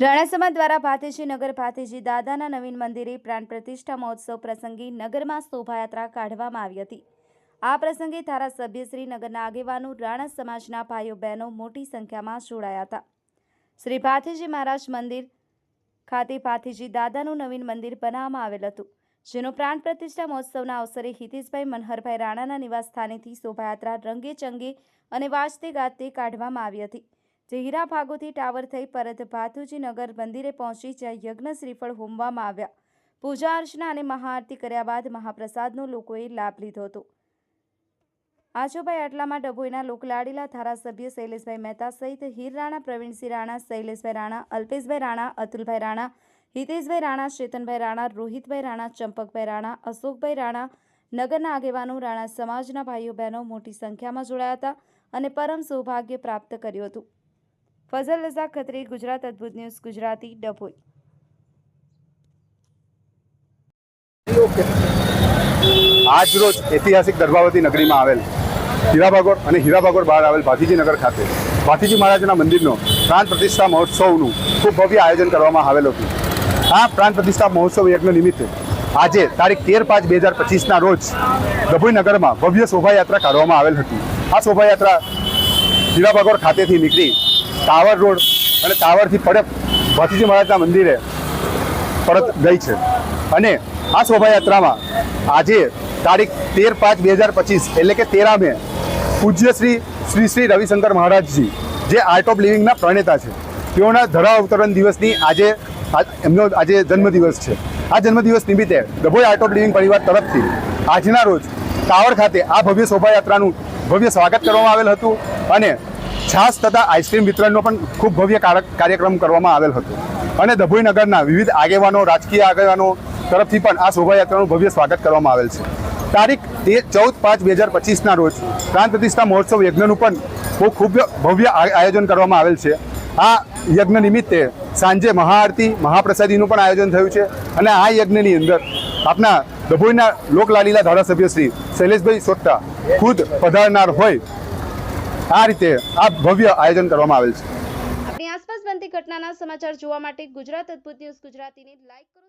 રાણાસમા દ્વારા ભાથેજી નગર ભાથેજી દાદાના નવીન મંદિરે પ્રાણ પ્રતિષ્ઠા મહોત્સવ પ્રસંગે નગરમાં શોભાયાત્રા કાઢવામાં આવી હતી. આ પ્રસંગે ધારાસભ્ય શ્રી નગરના આગેવાનો રાણા સમાજના ભાઈઓ બહેનો મોટી સંખ્યામાં જોડાયા હતા. શ્રી ભાથીજી મહારાજ મંદિર ખાતે ભાથીજી દાદાનું નવીન મંદિર બનાવવામાં આવેલ હતું, જેનો પ્રાણ પ્રતિષ્ઠા મહોત્સવના અવસરે હિતેશભાઈ મનહરભાઈ રાણાના નિવાસ સ્થાનેથી શોભાયાત્રા રંગે ચંગે અને વાજતે ગાજતે કાઢવામાં આવી હતી. જે હીરા ભાગોથી ટાવર થઈ પરત ભાથુજી નગર મંદિરે પહોંચી જ્યાં યજ્ઞ શ્રીફળ હોમવામાં આવ્યા. પૂજા અર્ચના અને મહાઆરતી કર્યા બાદ મહાપ્રસાદનો લોકોએ લાભ લીધો હતો. આચોભાઈ આટલામાં ડભોઈના લોકલાડીલા ધારાસભ્ય શૈલેષભાઈ મહેતા સહિત હીર રાણા, પ્રવીણસિંહ રાણા, શૈલેષભાઈ રાણા, અલ્પેશભાઈ રાણા, અતુલભાઈ રાણા, હિતેશભાઈ રાણા, ચેતનભાઈ રાણા, રોહિતભાઈ રાણા, ચંપકભાઈ રાણા, અશોકભાઈ રાણા, નગરના આગેવાનો રાણા સમાજના ભાઈઓ બહેનો મોટી સંખ્યામાં જોડાયા હતા અને પરમ સૌભાગ્ય પ્રાપ્ત કર્યું હતું. ફઝલ રઝા ખત્રી, ગુજરાત અદ્ભુત ન્યૂઝ, ગુજરાતી ડભોઈ. આજ રોજ ઐતિહાસિક દર્ભાવતી નગરીમાં આવેલ હીરાભાગોર અને હીરાભાગોર બહાર આવેલ ભાથીજી નગર ખાતે ભાથીજી મહારાજના મંદિરનો પ્રાણ પ્રતિષ્ઠા મહોત્સવનું ખૂબ ભવ્ય આયોજન કરવામાં આવેલ હતું. આ પ્રાણ પ્રતિષ્ઠા મહોત્સવ યજ્ઞ નિમિત્તે આજે તારીખ તેર પાંચ બે હજાર પચીસના રોજ ડભોઈ નગરમાં ભવ્ય શોભાયાત્રા કાઢવામાં આવેલ હતી. આ શોભાયાત્રા હીરાભાગોર ખાતેથી નીકળી ટાવર રોડ અને ટાવરથી પડે ભાથીજી મહારાજના મંદિરે પરત ગઈ છે. અને આ શોભાયાત્રામાં આજે તારીખ તેર પાંચ બે હજાર પચીસ એટલે કે તેરા મે પૂજ્ય શ્રી શ્રી શ્રી રવિશંકર મહારાજજી, જે આર્ટ ઓફ લિવિંગના પ્રણેતા છે. તેઓના ધરા અવતરણ દિવસની આજે એમનો આજે જન્મદિવસ છે. આ જન્મદિવસ નિમિત્તે ડભોઈ આર્ટ ઓફ લિવિંગ પરિવાર તરફથી આજના રોજ ટાવર ખાતે આ ભવ્ય શોભાયાત્રાનું ભવ્ય સ્વાગત કરવામાં આવેલ હતું. અને છાસ તથા આઈસ્ક્રીમ વિતરણનો પણ ખૂબ ભવ્ય કાર- કાર્યક્રમ કરવામાં આવેલ હતો. અને ડભોઈ નગરના વિવિધ આગેવાનો, રાજકીય આગેવાનો તરફથી પણ આ શોભાયાત્રાનું ભવ્ય સ્વાગત કરવામાં આવેલ છે. તારીખ તે ચૌદ પાંચ બે હજાર પચીસના રોજ પ્રાણ પ્રતિષ્ઠા મહોત્સવ યજ્ઞનું પણ બહુ ખૂબ ભવ્ય આયોજન કરવામાં આવેલ છે. આ યજ્ઞ નિમિત્તે સાંજે મહાઆરતી, મહાપ્રસાદીનું પણ આયોજન થયું છે અને આ યજ્ઞની અંદર આપના ડભોઈના લોકલાલીલા ધારાસભ્ય શ્રી શૈલેષભાઈ સોટ્ટા ખુદ પધારનાર હોય આ રીતે આ ભવ્ય આયોજન કરવામાં આવેલ છે. આપણી આસપાસ બનતી ઘટનાના સમાચાર જોવા માટે ગુજરાત અદ્ભુત ન્યૂઝ ગુજરાતીને લાઈક કરો